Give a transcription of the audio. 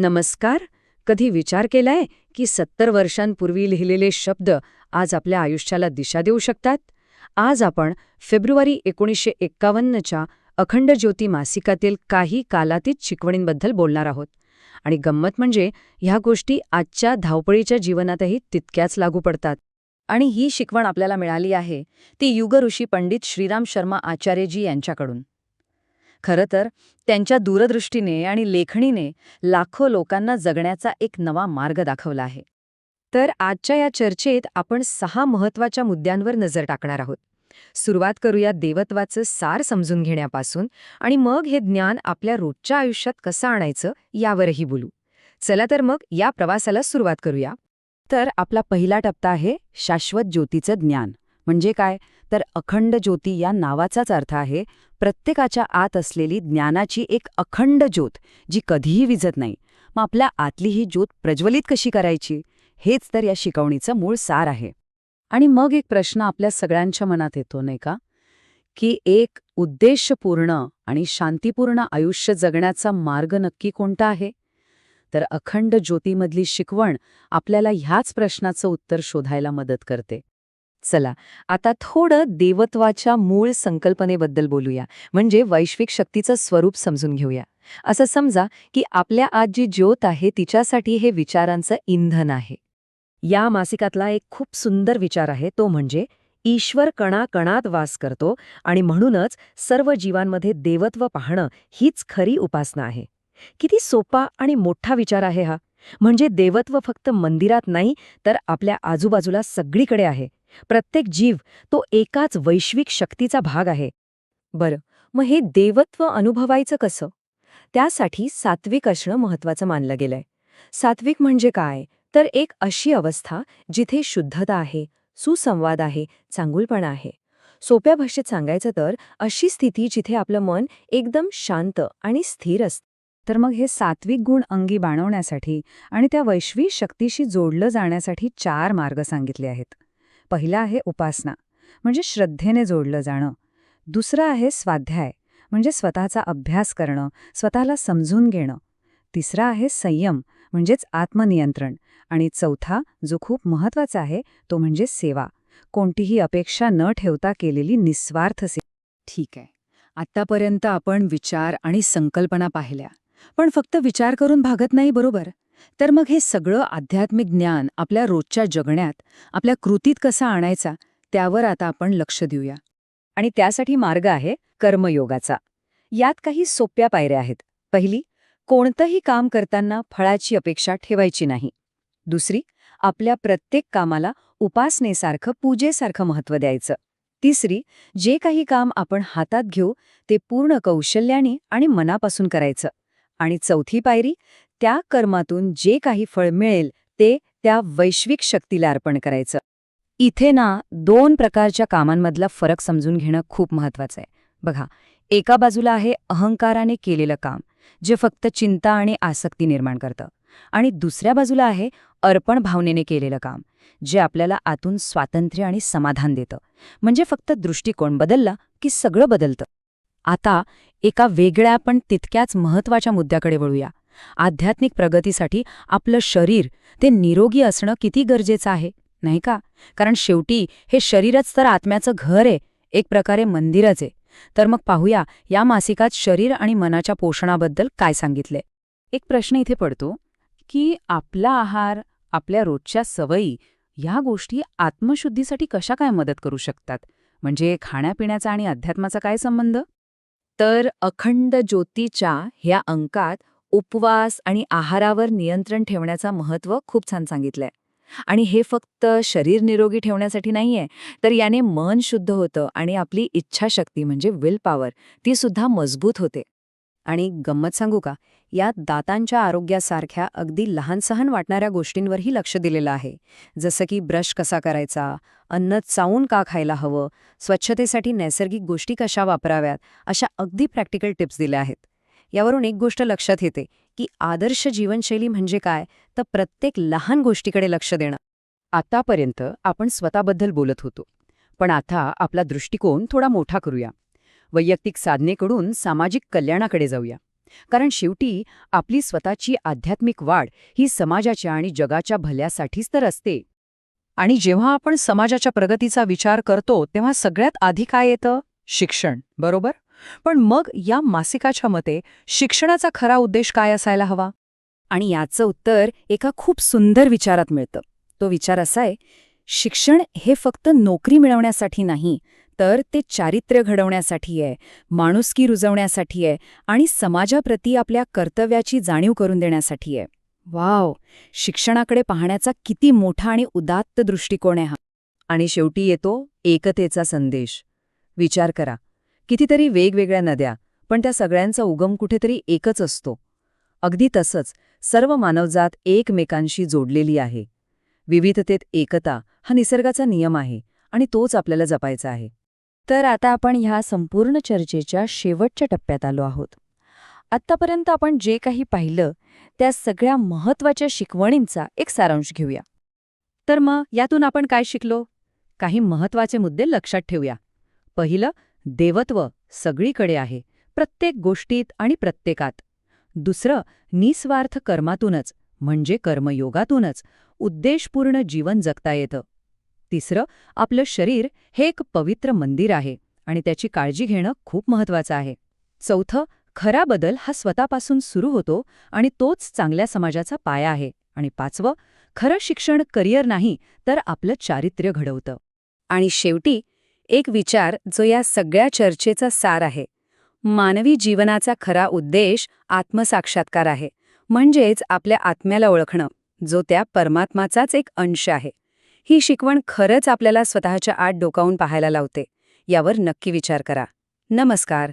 नमस्कार. कधी विचार केलाय की सत्तर वर्षांपूर्वी लिहिलेले शब्द आज आपल्या आयुष्याला दिशा देऊ शकतात? आज आपण फेब्रुवारी एकोणीसशे एक्कावन्नच्या अखंड ज्योती मासिकातील काही कालातीत शिकवणींबद्दल बोलणार आहोत. आणि गंमत म्हणजे ह्या गोष्टी आजच्या धावपळीच्या जीवनातही तितक्याच लागू पडतात. आणि ही शिकवण आपल्याला मिळाली आहे. ती युगऋषी पंडित श्रीराम शर्मा आचार्यजी यांच्याकडून. खरं तर त्यांच्या दूरदृष्टीने आणि लेखणीने लाखो लोकांना जगण्याचा एक नवा मार्ग दाखवला आहे. तर आजच्या या चर्चेत आपण सहा महत्त्वाच्या मुद्द्यांवर नजर टाकणार आहोत. सुरुवात करूया देवत्वाचं सार समजून घेण्यापासून आणि मग हे ज्ञान आपल्या रोजच्या आयुष्यात कसं आणायचं यावरही बोलू. चला तर मग या प्रवासाला सुरुवात करूया. तर आपला पहिला टप्पा आहे शाश्वत ज्योतीचं ज्ञान. म्हणजे काय? तर अखंड ज्योती या नावाचाच अर्थ आहे प्रत्येकाच्या आत असलेली ज्ञानाची एक अखंड ज्योत जी कधीही विझत नाही. मग आपल्या आतली ही ज्योत प्रज्वलित कशी करायची? हेच तर या शिकवणीचं मूळ सार आहे. आणि मग एक प्रश्न आपल्या सगळ्यांच्या मनात येतो नाही का? की एक उद्देशपूर्ण आणि शांतीपूर्ण आयुष्य जगण्याचा मार्ग नक्की कोणता आहे? तर अखंड ज्योतीमधली शिकवण आपल्याला ह्याच प्रश्नाचं उत्तर शोधायला मदत करते. चला आता थोडं देवत्वाच्या मूळ संकल्पनेबद्दल बोलूया. म्हणजे वैश्विक शक्तीचं स्वरूप समजून घेऊया. असं समजा की आपल्या आत जी ज्योत आहे तिच्यासाठी हे विचारांचं इंधन आहे. या मासिकातला एक खूप सुंदर विचार आहे तो म्हणजे ईश्वर कणा कणात वास करतो आणि म्हणूनच सर्व जीवांमध्ये देवत्व पाहणं हीच खरी उपासना आहे. किती सोपा आणि मोठा विचार आहे हा. म्हणजे देवत्व फक्त मंदिरात नाही तर आपल्या आजूबाजूला सगळीकडे आहे. प्रत्येक जीव तो एकाच वैश्विक शक्तीचा भाग आहे. बरं मग हे देवत्व अनुभवायचं कसं? त्यासाठी सात्विक असणं महत्वाचं मानलं गेलंय. सात्विक म्हणजे काय? तर एक अशी अवस्था जिथे शुद्धता आहे सुसंवाद आहे चांगुलपणा आहे. सोप्या भाषेत सांगायचं तर अशी स्थिती जिथे आपलं मन एकदम शांत आणि स्थिर असतं. तर मग हे सात्विक गुण अंगी बाणवण्यासाठी आणि त्या वैश्विक शक्तीशी जोडलं जाण्यासाठी चार मार्ग सांगितले आहेत. पहिला आहे उपासना म्हणजे श्रद्धेने जोडलं जाणं. दुसरं आहे स्वाध्याय म्हणजे स्वतःचा अभ्यास करणं स्वतःला समजून घेणं. तिसरा आहे संयम म्हणजेच आत्मनियंत्रण. आणि चौथा जो खूप महत्त्वाचा आहे तो म्हणजे सेवा. कोणतीही अपेक्षा न ठेवता केलेली निस्वार्थ सेवा ठीक आहे. आत्तापर्यंत आपण विचार आणि संकल्पना पाहिल्या. पण फक्त विचार करून भागत नाही बरोबर? तर मग हे सगळं आध्यात्मिक ज्ञान आपल्या रोजच्या जगण्यात आपल्या कृतीत कसा आणायचा त्यावर आता आपण लक्ष देऊया. आणि त्यासाठी मार्ग आहे कर्मयोगाचा. यात काही सोप्या पायऱ्या आहेत. पहिली कोणतंही काम करताना फळाची अपेक्षा ठेवायची नाही. दुसरी आपल्या प्रत्येक कामाला उपासनेसारखं पूजेसारखं महत्त्व द्यायचं. तिसरी जे काही काम आपण हातात घेऊ ते पूर्ण कौशल्याने आणि मनापासून करायचं. आणि चौथी पायरी त्या कर्मातून जे काही फळ मिळेल ते त्या वैश्विक शक्तीला अर्पण करायचं. इथे ना दोन प्रकारच्या कामांमधला फरक समजून घेणं खूप महत्वाचं आहे. बघा एका बाजूला आहे अहंकाराने केलेलं काम जे फक्त चिंता आणि आसक्ती निर्माण करतं. आणि दुसऱ्या बाजूला आहे अर्पण भावनेने केलेलं काम जे आपल्याला आतून स्वातंत्र्य आणि समाधान देतं. म्हणजे फक्त दृष्टिकोन बदलला की सगळं बदलतं. आता एका वेगळ्या पण तितक्याच महत्त्वाच्या मुद्द्याकडे वळूया. आध्यात्मिक प्रगतीसाठी आपलं शरीर ते निरोगी असणं किती गरजेचं आहे नाही का? कारण शेवटी हे शरीरच तर आत्म्याचं घर आहे एक प्रकारे मंदिरच आहे. तर मग पाहूया या मासिकात शरीर आणि मनाच्या पोषणाबद्दल काय सांगितले एक प्रश्न इथे पडतो की आपला आहार आपल्या रोजच्या सवयी ह्या गोष्टी आत्मशुद्धीसाठी कशा काय मदत करू शकतात? म्हणजे खाण्यापिण्याचा आणि अध्यात्माचा काय संबंध? तर अखंड ज्योतीच्या ह्या अंकात उपवास आणि आहारावर नियंत्रण ठेवण्याचं महत्त्व खूप छान सांगितलंय. आणि हे फक्त शरीर निरोगी ठेवण्यासाठी नाहीये तर याने मन शुद्ध होतं आणि आपली इच्छाशक्ती म्हणजे विल पॉवर ती सुद्धा मजबूत होते. आणि गंमत सांगू का? यात दातांच्या आरोग्यासारख्या अगदी लहानसहान वाटणाऱ्या गोष्टींवरही लक्ष दिलेलं आहे. जसं की ब्रश कसा करायचा अन्न चावून का खायला हवं स्वच्छतेसाठी नैसर्गिक गोष्टी कशा वापराव्यात अशा अगदी प्रॅक्टिकल टिप्स दिल्या आहेत. यावरून एक गोष्ट लक्षात येते की आदर्श जीवनशैली म्हणजे काय? तर प्रत्येक लहान गोष्टीकडे लक्ष देणं. आतापर्यंत आपण स्वतःबद्दल बोलत होतो पण आता आपला दृष्टिकोन थोडा मोठा करूया. वैयक्तिक साधनेकडून सामाजिक कल्याणाकडे जाऊया. कारण शेवटी आपली स्वतःची आध्यात्मिक वाढ ही समाजाच्या आणि जगाच्या भल्यासाठीच तर असते. आणि जेव्हा आपण समाजाच्या प्रगतीचा विचार करतो तेव्हा सगळ्यात आधी काय येतं? शिक्षण बरोबर? पण मग या मासिकाच्या मते शिक्षणाचा खरा उद्देश काय असायला हवा? आणि याचं उत्तर एका खूप सुंदर विचारात मिळतं. तो विचार असा आहे शिक्षण हे फक्त नोकरी मिळवण्यासाठी नाही तर ते चारित्र्य घडवण्यासाठी आहे माणुसकी रुजवण्यासाठी आहे आणि समाजाप्रती आपल्या कर्तव्याची जाणीव करून देण्यासाठी आहे. वाव! शिक्षणाकडे पाहण्याचा किती मोठा आणि उदात्त दृष्टिकोन आहे हा. आणि शेवटी येतो एकतेचा संदेश. विचार करा. कितीतरी वेगवेगळ्या नद्या पण त्या सगळ्यांचा उगम कुठेतरी एकच असतो. अगदी तसंच सर्व मानवजात एकमेकांशी जोडलेली आहे. विविधतेत एकता हा निसर्गाचा नियम आहे आणि तोच आपल्याला जपायचा आहे. तर आता आपण ह्या संपूर्ण चर्चेच्या शेवटच्या टप्प्यात आलो आहोत. आत्तापर्यंत आपण जे काही पाहिलं त्या सगळ्या महत्त्वाच्या शिकवणींचा एक सारांश घेऊया. तर मग यातून आपण काय शिकलो? काही महत्त्वाचे मुद्दे लक्षात ठेवूया. पहिलं देवत्व सगळीकडे आहे प्रत्येक गोष्टीत आणि प्रत्येकात. दुसरं निस्वार्थ कर्मातूनच म्हणजे कर्मयोगातूनच उद्देशपूर्ण जीवन जगता येतं. तिसरं आपलं शरीर हे एक पवित्र मंदिर आहे आणि त्याची काळजी घेणं खूप महत्वाचं आहे. चौथं खरा बदल हा स्वतःपासून सुरू होतो आणि तोच चांगल्या समाजाचा पाया आहे. आणि पाचवं खरं शिक्षण करिअर नाही तर आपलं चारित्र्य घडवतं. आणि शेवटी एक विचार जो या सगळ्या चर्चेचा सार आहे. मानवी जीवनाचा खरा उद्देश आत्मसाक्षात्कार आहे. म्हणजेच आपल्या आत्म्याला ओळखणं जो त्या परमात्माचाच एक अंश आहे. ही शिकवण खरंच आपल्याला स्वतःच्या आत डोकावून पाहायला लावते. यावर नक्की विचार करा. नमस्कार.